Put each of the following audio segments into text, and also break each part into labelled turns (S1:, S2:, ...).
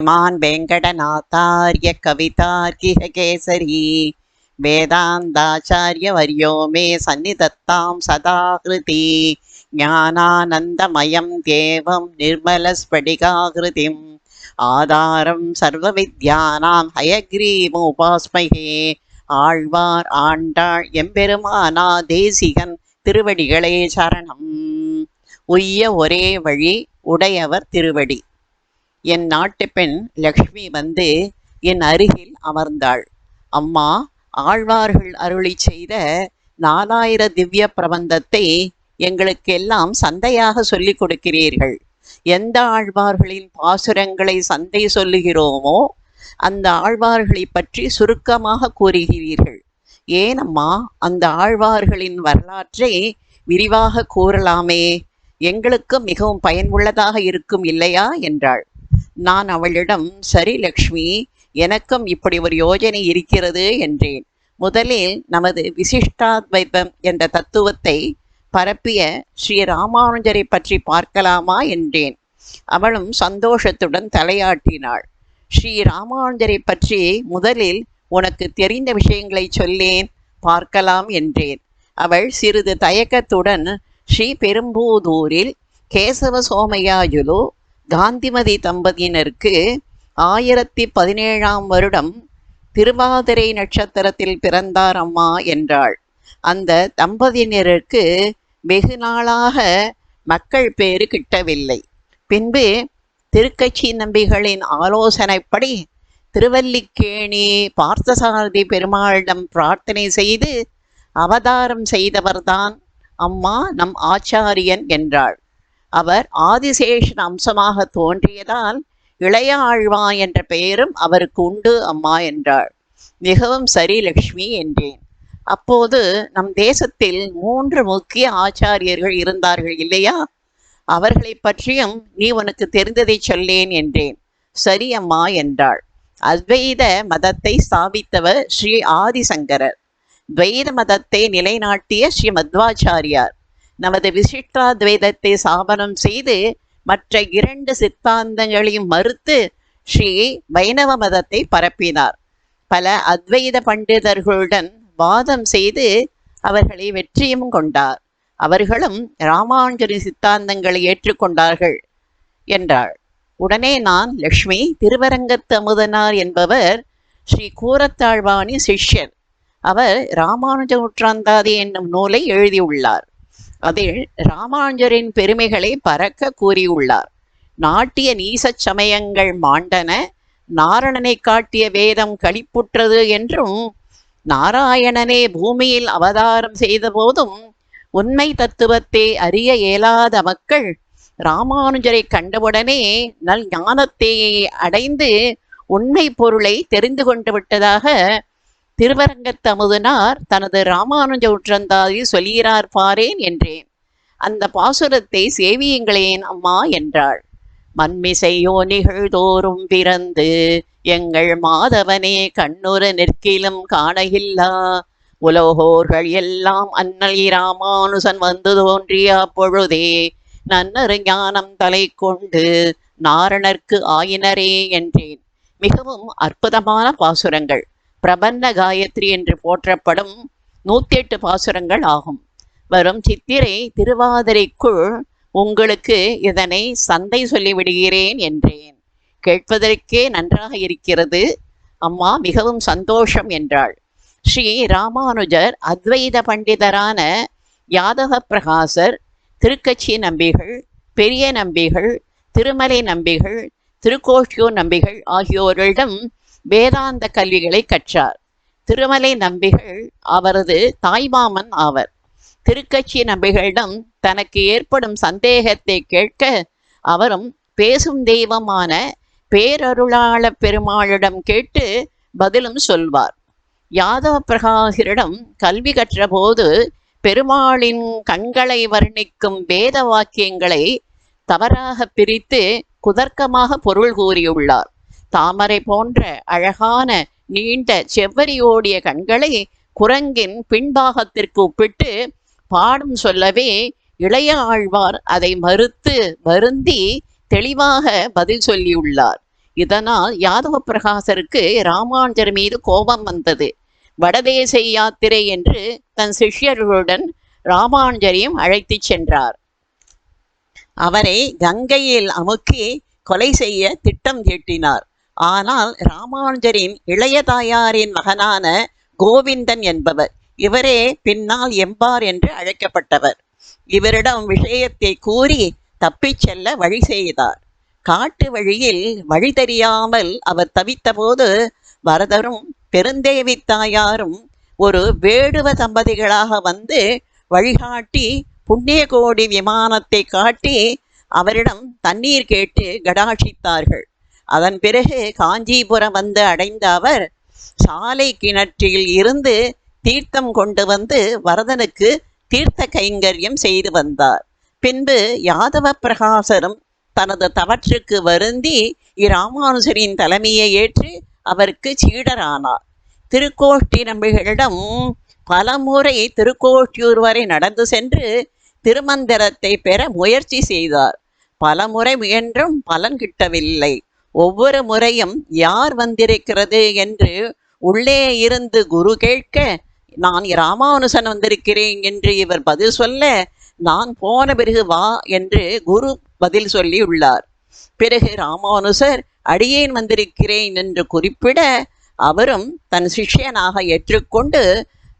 S1: மான் வெங்கடநாத்தாரிய கவிதார்க்கிக கேசரி வேதாந்தாச்சாரிய வரியோ மே சந்நிதத்தாம் சதாகிருதி ஞானானந்தமயம் தேவம் நிர்மலஸ்படிகாகிருதிம். ஆதாரம் சர்வவித்யானாம் ஹயக்ரீமுபாஸ்மகே ஆழ்வார் ஆண்டாள் எம்பெருமானா தேசிகன் திருவடிகளே சரணம். உய்ய ஒரே வழி உடையவர் திருவடி. என் நாட்டு பெண் லக்ஷ்மி வந்து என் அருகில் அமர்ந்தாள். அம்மா ஆழ்வார்கள் அருளி செய்த நாலாயிர திவ்ய பிரபந்தத்தை எங்களுக்கெல்லாம் சந்தையாக சொல்லிக் கொடுக்கிறீர்கள். எந்த ஆழ்வார்களின் பாசுரங்களை சந்தை சொல்லுகிறோமோ அந்த ஆழ்வார்களை பற்றி சுருக்கமாக கூறுகிறீர்கள். ஏனம்மா அந்த ஆழ்வார்களின் வரலாற்றை விரிவாக கூறலாமே. எங்களுக்கு மிகவும் பயனுள்ளதாக இருக்கும் இல்லையா? என்றாள். நான் அவளிடம் சரி லக்ஷ்மி எனக்கும் இப்படி ஒரு யோஜனை இருக்கிறது என்றேன். முதலில் நமது விசிஷ்டாத்வைதம் என்ற தத்துவத்தை பரப்பிய ஸ்ரீ ராமானுஜரை பற்றி பார்க்கலாமா என்றேன். அவளும் சந்தோஷத்துடன் தலையாட்டினாள். ஸ்ரீ ராமானுஜரை பற்றி முதலில் உனக்கு தெரிந்த விஷயங்களை சொல்லேன் பார்க்கலாம் என்றேன். அவள் சிறிது தயக்கத்துடன் ஸ்ரீ பெரும்பூதூரில் கேசவ சோமையாயுலு காந்திமதி தம்பதியினருக்கு ஆயிரத்தி பதினேழாம் வருடம் திருவாதிரை நட்சத்திரத்தில் பிறந்தார் அம்மா என்றாள். அந்த தம்பதியினருக்கு வெகு நாளாக மக்கள் பேறு கிட்டவில்லை. பின்பு திருக்கட்சி நம்பிகளின் ஆலோசனைப்படி திருவல்லிக்கேணி பார்த்தசாரதி பெருமாளிடம் பிரார்த்தனை செய்து அவதாரம் செய்தவர்தான் அம்மா நம் ஆச்சாரியன் என்றாள். அவர் ஆதிசேஷன் அம்சமாக தோன்றியதால் இளைய ஆழ்வா என்ற பெயரும் அவருக்கு உண்டு அம்மா என்றாள். மிகவும் சரி லக்ஷ்மி என்றேன். அப்போது நம் தேசத்தில் மூன்று முக்கிய ஆச்சாரியர்கள் இருந்தார்கள் இல்லையா? அவர்களை பற்றியும் நீ உனக்கு தெரிந்ததை சொல்லேன் என்றேன். சரி அம்மா என்றாள். அத்வைத மதத்தை ஸ்தாபித்தவர் ஸ்ரீ ஆதிசங்கரர். துவைத மதத்தை நிலைநாட்டிய ஸ்ரீ மத்வாச்சாரியார் நமது விசிஷ்டாத்வைதத்தை சாபனம் செய்து மற்ற இரண்டு சித்தாந்தங்களையும் மறுத்து ஸ்ரீ வைணவ மதத்தை பரப்பினார். பல அத்வைத பண்டிதர்களுடன் வாதம் செய்து அவர்களை வெற்றியும் கொண்டார். அவர்களும் ராமானுஜரின் சித்தாந்தங்களை ஏற்றுக்கொண்டார்கள் என்றாள். உடனே நான் லக்ஷ்மி திருவரங்கத்து அமுதனார் என்பவர் ஸ்ரீ கூரத்தாழ்வாணி சிஷ்யர். அவர் ராமானுஜ நூற்றாந்தாதி என்னும் நூலை எழுதியுள்ளார். அதில் ராமானுஜரின் பெருமைகளை பறக்க கூறியுள்ளார். நாட்டிய நீசச் சமயங்கள் மாண்டன நாரணனை காட்டிய வேதம் களிப்புற்றது என்றும் நாராயணனே பூமியில் அவதாரம் செய்தபோதும் உண்மை தத்துவத்தை அறிய இயலாத மக்கள் ராமானுஜரை கண்டவுடனே நல் ஞானத்தை அடைந்து உண்மை பொருளை தெரிந்து கொண்டு விட்டதாக திருவரங்கத்து அமுதனார் தனது ராமானுஜ உற்றந்தாதி சொல்கிறார் பாரேன் என்றேன். அந்த பாசுரத்தை சேவியுங்களேன் அம்மா என்றாள். மண்மிசையோ நிகழ்தோறும் பிறந்து எங்கள் மாதவனே கண்ணுறு நிற்கிலும் காணகில்லா. உலகோர்கள் எல்லாம் அன்னல் ராமானுசன் வந்து தோன்றிய அப்பொழுதே நன்னரு ஞானம் தலை கொண்டு நாரணர்க்கு ஆயினரே என்றேன். மிகவும் அற்புதமான பாசுரங்கள். பிரபந்த காயத்ரி என்று போற்றப்படும் நூத்தி எட்டு பாசுரங்கள் ஆகும். வரும் சித்திரை திருவாதிரைக்குள் உங்களுக்கு இதனை சந்தை சொல்லிவிடுகிறேன் என்றேன். கேட்பதற்கே நன்றாக இருக்கிறது. அம்மா மிகவும் சந்தோஷம் என்றாள். ஸ்ரீ ராமானுஜர் அத்வைத பண்டிதரான யாதவ பிரகாசர் திருக்கட்சி நம்பிகள் பெரிய நம்பிகள் திருமலை நம்பிகள் திருக்கோஷ்யூர் நம்பிகள் ஆகியோரிடம் வேதாந்த கல்விகளை கற்றார். திருமலை நம்பிகள் அவரது தாய்மாமன் ஆவர். திருக்கட்சி நம்பிகளிடம் தனக்கு ஏற்படும் சந்தேகத்தை கேட்க அவரும் பேசும் தெய்வமான பேரருளாள பெருமாளிடம் கேட்டு பதிலும் சொல்வார். யாதவ பிரகாசரிடம் கல்வி கற்றபோது பெருமாளின் கண்களை வர்ணிக்கும் வேத வாக்கியங்களை தவறாக பிரித்து குதர்க்கமாக பொருள் கூறியுள்ளார். தாமரை போன்ற அழகான நீண்ட செவ்வரியோடிய கண்களை குரங்கின் பின்பாகத்திற்கு ஒப்பிட்டு பாடும் சொல்லவே இளைய ஆழ்வார் அதை மறுத்து வருந்தி தெளிவாக பதில் சொல்லியுள்ளார்.
S2: இதனால் யாதவ பிரகாசருக்கு ராமானுஜர் மீது கோபம் வந்தது. வடதேச யாத்திரை என்று தன் சிஷ்யர்களுடன் ராமானுஜரையும் அழைத்துச் சென்றார்.
S1: அவரை கங்கையில் அமுக்கி கொலை செய்ய திட்டம் தீட்டினார். ஆனால் ராமானுஜரின் இளைய தாயாரின் மகனான கோவிந்தன் என்பவர். இவரே பின்னால் எம்பார் என்று அழைக்கப்பட்டவர். இவரிடம் விஷயத்தை கூறி தப்பிச் செல்ல வழி செய்தார். காட்டு வழியில் வழி தெரியாமல் அவர் தவித்தபோது வரதரும் பெருந்தேவி தாயாரும் ஒரு வேடுவ தம்பதிகளாக வந்து வழிகாட்டி புண்ணியகோடி விமானத்தை காட்டி அவரிடம் தண்ணீர் கேட்டு கடாட்சித்தார்கள். அதன் பிறகு காஞ்சிபுரம் வந்து அடைந்த அவர் சாலை கிணற்றில் இருந்து தீர்த்தம் கொண்டு வந்து வரதனுக்கு தீர்த்த கைங்கரியம் செய்து வந்தார். பின்பு யாதவ பிரகாசரும் தனது தவற்றுக்கு வருந்தி இராமானுஜரின் தலைமையை ஏற்று அவருக்கு சீடரானார். திருக்கோஷ்டி நம்பிகளிடம் பலமுறை திருக்கோஷ்டியூர் வரை நடந்து சென்று திருமந்திரத்தை பெற முயற்சி செய்தார். பலமுறை முயன்றும் பலன் கிட்டவில்லை. ஒவ்வொரு முறையும் யார் வந்திருக்கிறது என்று உள்ளே இருந்து குரு கேட்க நான் ராமானுசன் வந்திருக்கிறேன் என்று இவர் பதில் சொல்ல நான் போன பிறகு வா என்று குரு பதில் சொல்லி உள்ளார். பிறகு ராமானுசர் அடியேன் வந்திருக்கிறேன் என்று குறிப்பிட அவரும் தன் சிஷ்யனாக ஏற்றுக்கொண்டு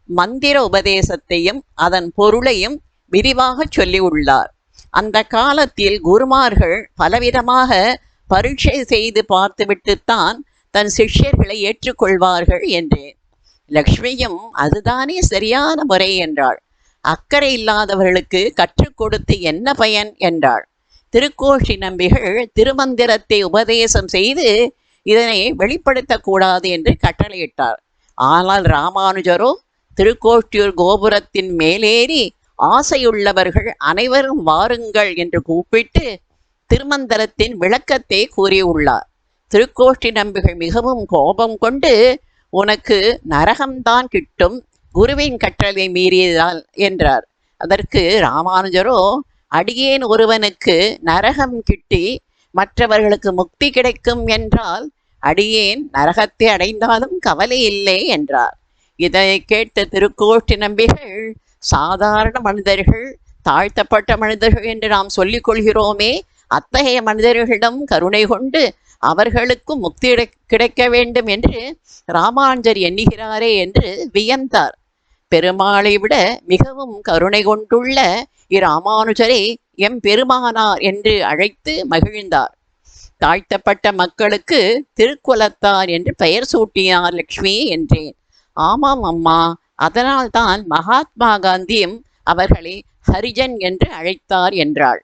S1: மந்திர உபதேசத்தையும் அதன் பொருளையும் விரிவாக சொல்லி உள்ளார். அந்த காலத்தில் குருமார்கள் பலவிதமாக பரீட்சை செய்து பார்த்துவிட்டுத்தான் தன் சிஷ்யர்களை ஏற்றுக்கொள்வார்கள் என்றேன் லக்ஷ்மியும் அதுதானே சரியான முறை என்றாள். அக்கறை இல்லாதவர்களுக்கு கற்றுக் கொடுத்து என்ன பயன்? என்றாள். திருக்கோஷி நம்பிகள் திருமந்திரத்தை உபதேசம் செய்து இதனை வெளிப்படுத்தக்கூடாது என்று கட்டளையிட்டார். ஆனால் ராமானுஜரோ திருக்கோஷ்டியூர் கோபுரத்தின் மேலேறி ஆசையுள்ளவர்கள் அனைவரும் வாருங்கள் என்று கூப்பிட்டு திருமந்திரத்தின் விளக்கத்தை கூறியுள்ளார். திருக்கோஷ்டி நம்பிகள் மிகவும் கோபம் கொண்டு உனக்கு நரகம்தான் கிட்டும் குருவின் கற்றலை மீறியதால் என்றார். அதற்கு ராமானுஜரோ அடியேன் ஒருவனுக்கு நரகம் கிட்டி மற்றவர்களுக்கு முக்தி கிடைக்கும் என்றால் அடியேன் நரகத்தை அடைந்தாலும் கவலை இல்லை என்றார். இதை கேட்ட திருக்கோஷ்டி நம்பிகள் சாதாரண மனிதர்கள் தாழ்த்தப்பட்ட மனிதர்கள் என்று நாம் சொல்லிக் கொள்கிறோமே அத்தகைய மனிதர்களிடம் கருணை கொண்டு அவர்களுக்கும் முக்தி கிடை- கிடைக்க வேண்டும் என்று ராமானுஜர் எண்ணுகிறாரே என்று வியந்தார். பெருமாளை விட மிகவும் கருணை கொண்டுள்ள இராமானுஜரை எம் பெருமானார் என்று அழைத்து மகிழ்ந்தார். தாழ்த்தப்பட்ட மக்களுக்கு திருக்குலத்தார் என்று பெயர் சூட்டினார் லக்ஷ்மி என்றேன். ஆமாம் அம்மா அதனால்தான் மகாத்மா காந்தியும் அவர்களை ஹரிஜன் என்று அழைத்தார் என்றாள்.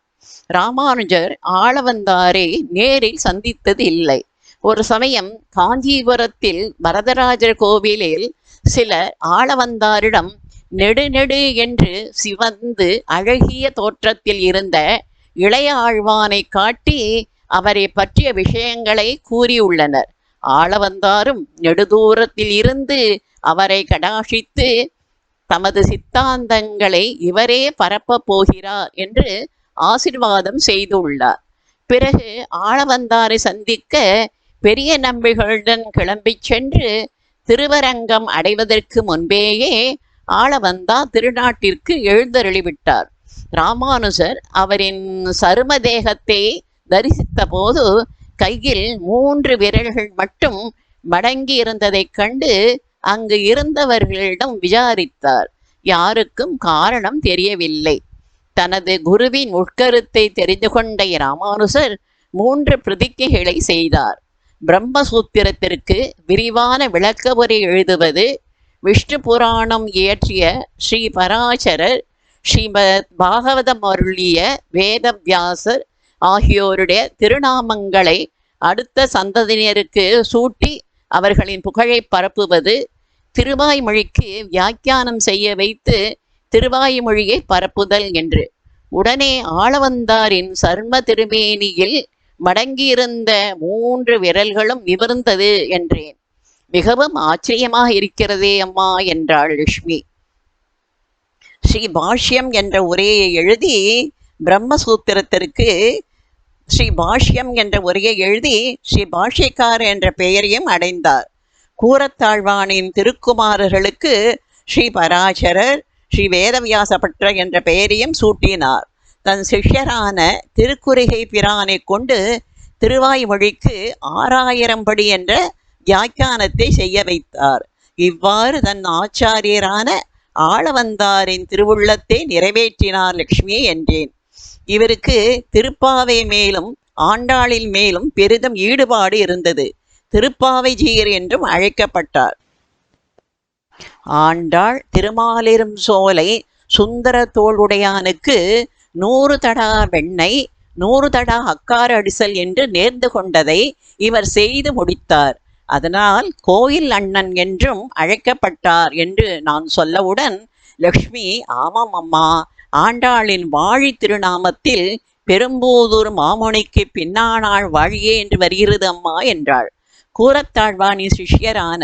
S1: ராமானுஜர் ஆளவந்தாரை நேரில் சந்தித்தது இல்லை ஒரு சமயம் காஞ்சிபுரத்தில் வரதராஜர் கோவிலில் சிலர் ஆளவந்தாரிடம் நெடுநெடு என்று சிவந்து அழகிய தோற்றத்தில் இருந்த இளைய ஆழ்வானை காட்டி அவரை பற்றிய விஷயங்களை கூறியுள்ளனர். ஆளவந்தாரும் நெடுதூரத்தில் இருந்து அவரை கடாஷித்து தமது சித்தாந்தங்களை இவரே பரப்பப் போகிறார் என்று ஆசிர்வாதம் செய்துள்ளார். பிறகு ஆளவந்தாரை சந்திக்க பெரிய நம்பிகளுடன் கிளம்பிச் சென்று திருவரங்கம் அடைவதற்கு முன்பேயே ஆளவந்தா திருநாட்டிற்கு எழுந்தருளிவிட்டார். ராமானுஜர் அவரின் சரும தேகத்தை தரிசித்த போது கையில் மூன்று விரல்கள் மட்டும் மடங்கி இருந்ததைக் கண்டு அங்கு இருந்தவர்களிடம் விசாரித்தார். யாருக்கும் காரணம் தெரியவில்லை. தனது குருவின் உட்கருத்தை தெரிந்து கொண்ட ராமானுசர் மூன்று பிரதிக்கைகளை செய்தார். பிரம்மசூத்திரத்திற்கு விரிவான விளக்க உரை எழுதுவது விஷ்ணு புராணம் இயற்றிய ஸ்ரீ பராசரர் ஸ்ரீமத் பாகவதம் அருளிய வேதவியாசர் ஆகியோருடைய திருநாமங்களை அடுத்த சந்ததியினருக்கு சூட்டி அவர்களின் புகழை பரப்புவது திருவாய்மொழிக்கு வியாக்கியானம் செய்ய வைத்து திருவாய்மொழியை பரப்புதல் என்று. உடனே ஆளவந்தாரின் சர்ம திருமேனியில் மடங்கியிருந்த மூன்று விரல்களும் நிமிர்ந்தது என்றேன். மிகவும் ஆச்சரியமாக இருக்கிறதே அம்மா என்றாள் லட்சுமி. ஸ்ரீ பாஷ்யம் என்ற உரையை எழுதி பிரம்மசூத்திரத்திற்கு ஸ்ரீ பாஷ்யம் என்ற உரையை எழுதி ஸ்ரீ பாஷ்யக்கார் என்ற பெயரையும் அடைந்தார். கூரத்தாழ்வானின் திருக்குமாரர்களுக்கு ஸ்ரீ பராசரர் ஸ்ரீ வேதவியாசபட்டர் என்ற பெயரையும் சூட்டினார். தன் சிஷ்யரான திருக்குறுகை பிரானை கொண்டு திருவாய்மொழிக்கு ஆறாயிரம் படி என்ற வியாக்கியானத்தை செய்ய வைத்தார். இவ்வாறு தன் ஆச்சாரியரான ஆளவந்தாரின் திருவுள்ளத்தை நிறைவேற்றினார் லக்ஷ்மி என்றேன். இவருக்கு திருப்பாவை மேலும் ஆண்டாளில் மேலும் பெரிதும் ஈடுபாடு இருந்தது. திருப்பாவை ஜீயர் என்றும் அழைக்கப்பட்டார். ஆண்டாள் திருமாலிரும் சோலை சுந்தர தோளுடையானுக்கு நூறு தடா வெண்ணெய் நூறு தடா அக்கார அடிசல் என்று நேர்ந்து கொண்டதை இவர் செய்து முடித்தார். அதனால் கோயில் அண்ணன் என்றும் அழைக்கப்பட்டார் என்று நான் சொல்லவுடன் லக்ஷ்மி ஆமாம் அம்மா. ஆண்டாளின் வாழி திருநாமத்தில் பெரும்பூதூர் மாமுனிக்கு பின்னானாள் வாழியே என்று வருகிறது அம்மா என்றாள். கூரத்தாழ்வானின் சிஷ்யரான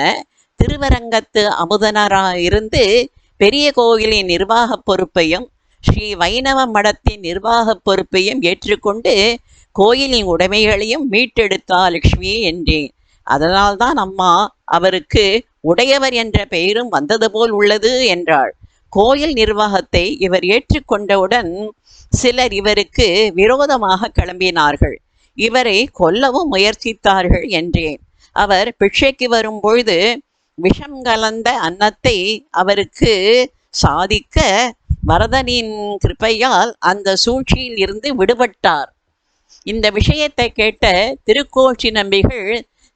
S1: திருவரங்கத்து அமுதனராயிருந்து பெரிய கோயிலின் நிர்வாகப் பொறுப்பையும் ஸ்ரீ வைணவ மடத்தின் நிர்வாகப் பொறுப்பையும் ஏற்றுக்கொண்டு கோயிலின் உடைமைகளையும் மீட்டெடுத்தா லக்ஷ்மி என்றேன். அதனால்தான் அம்மா அவருக்கு உடையவர் என்ற பெயரும் வந்தது போல் உள்ளது என்றாள். கோயில் நிர்வாகத்தை இவர் ஏற்றுக்கொண்டவுடன் சிலர் இவருக்கு விரோதமாக கிளம்பினார்கள். இவரை கொல்லவும் முயற்சித்தார்கள் என்றேன். அவர் பிட்சைக்கு வரும் பொழுது விஷம் கலந்த அன்னத்தை அவருக்கு சாதிக்க வரதனின் கிருபையால் அந்த சூழ்ச்சியில் இருந்து விடுபட்டார். இந்த விஷயத்தை கேட்ட திருக்கோச்சி நம்பிகள்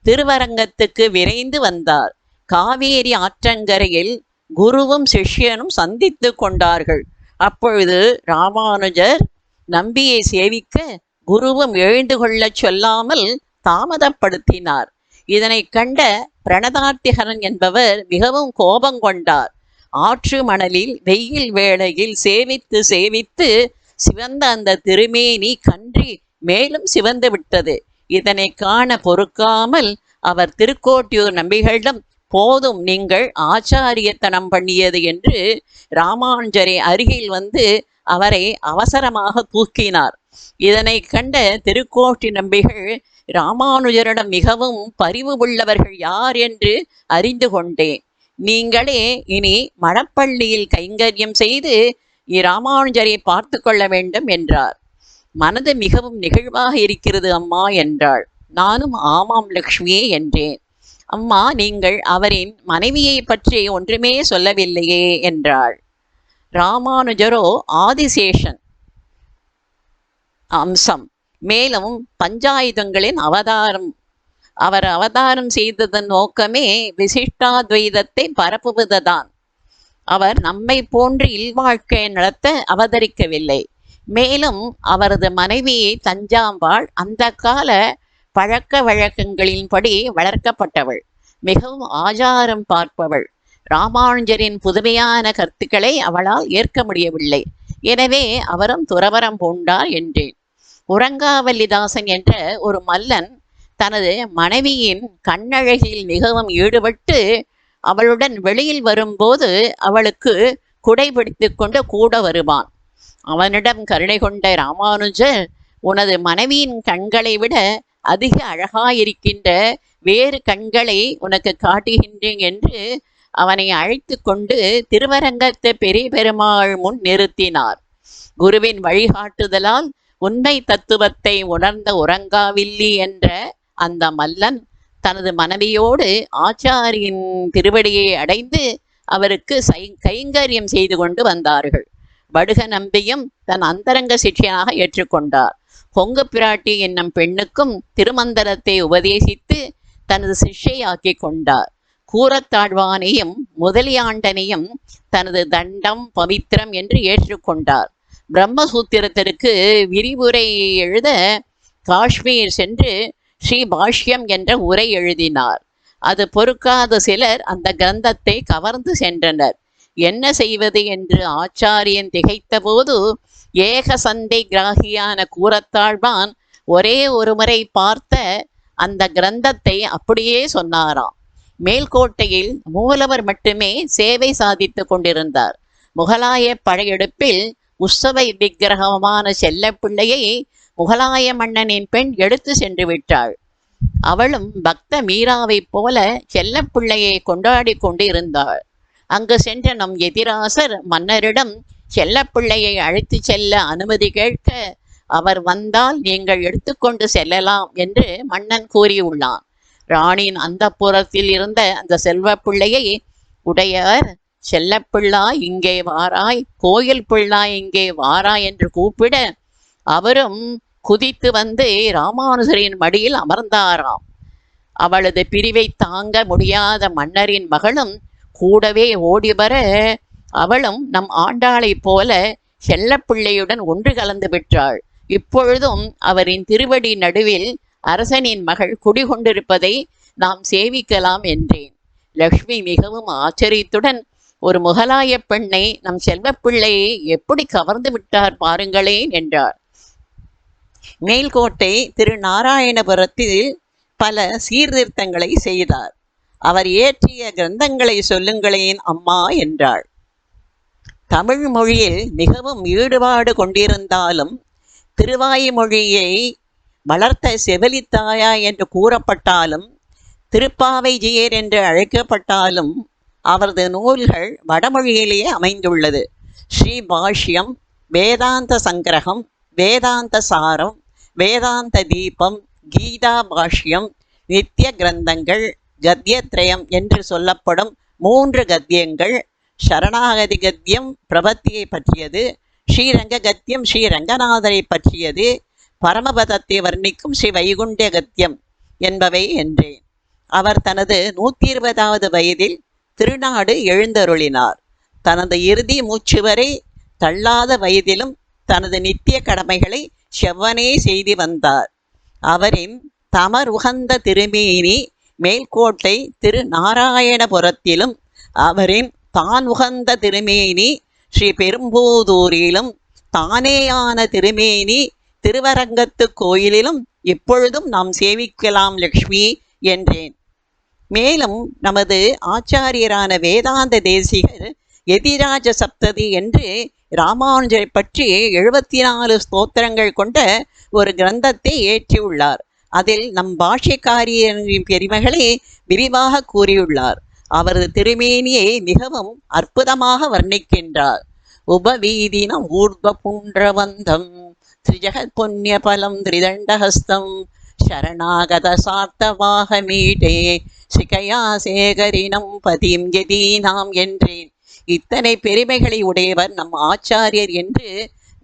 S1: திருவரங்கத்துக்கு விரைந்து வந்தார். காவேரி ஆற்றங்கரையில் குருவும் சிஷ்யனும் சந்தித்து கொண்டார்கள். அப்பொழுது ராமானுஜர் நம்பியை சேவிக்க குருவும் எழுந்து கொள்ளச் சொல்லாமல் தாமதப்படுத்தினார். இதனை கண்ட பிரணதார்த்திகரன் என்பவர் மிகவும் கோபம் கொண்டார். ஆற்று மணலில் வெயில் வேளையில் சேவித்து சேவித்து சிவந்த அந்த திருமேனி கன்றி மேலும் சிவந்து விட்டது. இதனை காண பொறுக்காமல் அவர் திருக்கோட்டியூர் நம்பிகளிடம் போதும் நீங்கள் ஆச்சாரியத்தனம் பண்ணியது என்று ராமானுஜரை அருகில் வந்து அவரை அவசரமாக தூக்கினார். இதனை கண்ட திருக்கோட்டி நம்பிகள் ராமானுஜரிடம் மிகவும் பரிவு உள்ளவர்கள் யார் என்று அறிந்து கொண்டேன். நீங்களே இனி மணப்பள்ளியில் கைங்கரியம் செய்து இராமானுஜரை பார்த்து கொள்ள வேண்டும் என்றார். மனது மிகவும் நெகிழ்வாக இருக்கிறது அம்மா என்றாள். நானும் ஆமாம் லக்ஷ்மியே என்றேன். அம்மா நீங்கள் அவரின் மனைவியை பற்றி ஒன்றுமே சொல்லவில்லையே என்றாள். ராமானுஜரோ ஆதிசேஷன் அம்சம். மேலும் பஞ்சாயுதங்களின் அவதாரம். அவர் அவதாரம் செய்ததன் நோக்கமே விசிஷ்டாத்வைதத்தை பரப்புவதுதான். அவர் நம்மை போன்று இல்வாழ்க்கை நடத்த அவதரிக்கவில்லை. மேலும் அவரது மனைவி தஞ்சாம்பாள் அந்த கால பழக்க வழக்கங்களின்படி வளர்க்கப்பட்டவள். மிகவும் ஆச்சாரம் பார்ப்பவள். ராமானுஜரின் புதுமையான கருத்துக்களை அவளால் ஏற்க முடியவில்லை. எனவே அவரும் துறவரம் பூண்டார் என்றேன். உறங்காவல்லிதாசன் என்ற ஒரு மல்லன் தனது மனைவியின் கண்ணழகில் மிகவும் ஈடுபட்டு அவளுடன் வெளியில் வரும்போது அவளுக்கு குடை பிடித்து கொண்டு கூட வருவான். அவனிடம் கருணை கொண்ட ராமானுஜர் உனது மனைவியின் கண்களை விட அதிக அழகாயிருக்கின்ற வேறு கண்களை உனக்கு காட்டுகின்றேன் என்று அவனை அழைத்து கொண்டு திருவரங்கத்தை பெரிய பெருமாள் முன் நிறுத்தினார். குருவின் வழிகாட்டுதலால் உண்மை தத்துவத்தை உணர்ந்த உறங்காவில்லி என்ற அந்த மல்லன் தனது மனைவியோடு ஆச்சாரியின் திருவடியை அடைந்து அவருக்கு சை கைங்கரியம் செய்து கொண்டு வந்தார்கள். வடுக நம்பியும் தன் அந்தரங்க சிக்ஷையாக ஏற்றுக்கொண்டார். பொங்கு பிராட்டி என்னும் பெண்ணுக்கும் திருமந்தரத்தை உபதேசித்து தனது சிஷ்யையாக்கி கொண்டார். கூரத்தாழ்வானையும் முதலியாண்டனையும் தனது தண்டம் பவித்திரம் என்று ஏற்றுக்கொண்டார். பிரம்மசூத்திரத்திற்கு விரிவுரை எழுத காஷ்மீர் சென்று ஸ்ரீ பாஷ்யம் என்ற உரை எழுதினார். அது பொறுக்காத சிலர் அந்த கிரந்தத்தை கவர்ந்து சென்றனர். என்ன செய்வது என்று ஆச்சாரியன் திகைத்தபோது ஏக சந்தை கிராகியான கூறத்தாழ்வான் ஒரே ஒரு முறை பார்த்த அந்த கிரந்தத்தை அப்படியே சொன்னாராம். மேல்கோட்டையில் மூலவர் மட்டுமே சேவை சாதித்து கொண்டிருந்தார். முகலாய படையெடுப்பில் உற்சவ விக்கிரகமான செல்லப்பிள்ளையை
S2: முகலாய மன்னனின் பெண் எடுத்து சென்று விட்டாள். அவளும் பக்த மீராவைப் போல செல்லப்பிள்ளையை கொண்டாடி கொண்டு இருந்தாள் அங்கு சென்ற நம் எதிராசர் மன்னரிடம் செல்லப்பிள்ளையை அழைத்துச் செல்ல அனுமதி கேட்க அவர் வந்தால் நீங்கள் எடுத்துக்கொண்டு செல்லலாம் என்று மன்னன் கூறியுள்ளான். ராணியின் அந்த புறத்தில் இருந்த அந்த செல்வப்பிள்ளையை உடையார் செல்லப்பிள்ளா இங்கே வாராய் கோயில் பிள்ளா இங்கே வாராய் என்று கூப்பிட அவரும் குதித்து வந்து ராமானுஜரின் மடியில் அமர்ந்தாராம். அவளது பிரிவை தாங்க முடியாத மன்னரின் மகளும் கூடவே ஓடி வர அவளும் நம் ஆண்டாளைப் போல செல்லப்பிள்ளையுடன் ஒன்று கலந்து பெற்றாள் இப்பொழுதும் அவரின் திருவடி நடுவில் அரசனின் மகள் குடிகொண்டிருப்பதை நாம் சேவிக்கலாம் என்றேன். லக்ஷ்மி மிகவும் ஆச்சரியத்துடன் ஒரு முகலாய பெண்ணை நம் செல்வப்பிள்ளையை எப்படி கவர்ந்து விட்டார் பாருங்களேன் என்றார்.
S1: மேல்கோட்டை திரு நாராயணபுரத்தில் பல சீர்திருத்தங்களை செய்தார். அவர் இயற்றிய கிரந்தங்களை சொல்லுங்களேன் அம்மா என்றாள். தமிழ் மொழியில் மிகவும் ஈடுபாடு கொண்டிருந்தாலும் திருவாய்மொழியை வளர்த்த செவிலித்தாயா என்று கூறப்பட்டாலும் திருப்பாவைஜியர் என்று அழைக்கப்பட்டாலும் அவரது நூல்கள் வடமொழியிலேயே அமைந்துள்ளது. ஸ்ரீ பாஷ்யம் வேதாந்த சங்கிரகம் வேதாந்த சாரம் வேதாந்த தீபம் கீதா பாஷ்யம் நித்திய கிரந்தங்கள் கத்தியத்ரயம் என்று சொல்லப்படும் மூன்று கத்தியங்கள் சரணாகதி கத்தியம் பிரபத்தியை பற்றியது ஸ்ரீரங்க கத்தியம் ஸ்ரீரங்கநாதரை பற்றியது பரமபதத்தை வர்ணிக்கும் ஸ்ரீ வைகுண்ட கத்தியம் என்பவை என்றேன் அவர் தனது நூற்றி இருபதாவது வயதில் திருநாடு எழுந்தருளினார். தனது இறுதி மூச்சு வரை தள்ளாத வயதிலும் தனது நித்திய கடமைகளை செவ்வனே செய்து வந்தார். அவரின் தமர் உகந்த திருமேனி மேல்கோட்டை திரு நாராயணபுரத்திலும் அவரின் தான் உகந்த திருமேனி ஸ்ரீ பெரும்பூதூரிலும் தானேயான திருமேனி திருவரங்கத்து கோயிலிலும் இப்பொழுதும் நாம் சேவிக்கலாம் லக்ஷ்மி என்றேன். மேலும் நமது ஆச்சாரியரான வேதாந்த தேசிகர் எதிராஜ சப்ததி என்று ராமானுஜரை பற்றி எழுபத்தி நாலு ஸ்தோத்திரங்கள் கொண்ட ஒரு கிரந்தத்தை ஏற்றியுள்ளார். அதில் நம் பாஷ்யக்காரியின் பெருமைகளை விரிவாக கூறியுள்ளார். அவரது திருமேனியை மிகவும் அற்புதமாக வர்ணிக்கின்றார். உபவீதினம் ஊர்வ புன்றவந்தம் ஸ்ரீஜகத் புண்ணிய பலம் திரிதண்டஹஸ்தம் சரணாகத சார்த்தவாக மீட்டே சிகையா சேகரினம் பதிம் நாம் என்றேன். இத்தனை பெருமைகளை உடையவர் நம் ஆச்சாரியர் என்று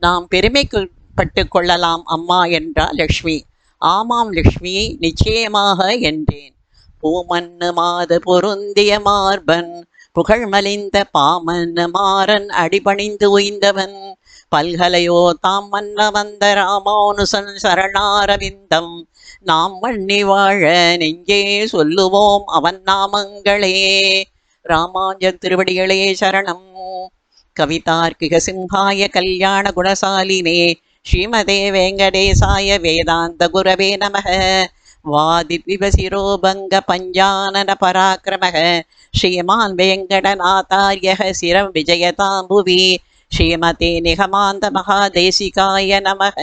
S1: நாம் பெருமைக்குட்பட்டு கொள்ளலாம் அம்மா என்றார் லக்ஷ்மி. ஆமாம் லக்ஷ்மி நிச்சயமாக என்றேன். பூமன்னு மாது பொருந்திய மார்பன் புகழ்மலிந்த பாமன் மாறன் அடிபணிந்து உய்ந்தவன் பல்கலையோ தாம் மன்ன வந்த ராமானுசன் சரணாரவிந்தம். நாம் மண்ணி வாழ நெஞ்சே சொல்லுவோம் அவன் நாமங்களே. ராமாஞ்சன் திருவடிகளே சரணம். கவிதார்க்கிக சிம்ஹாய கல்யாண குணசாலினே. ஸ்ரீமதே வெங்கடேசாய வேதாந்த குரவே நமக. வாதித்விபசிரோபங்க பஞ்சானன பராக்கிரமக. ஸ்ரீமான் வெங்கடநாதாரியக சிரம் விஜயதாம்புவி. ஸ்ரீமதி நிகமாந்த மகாதேசிகாய நமக.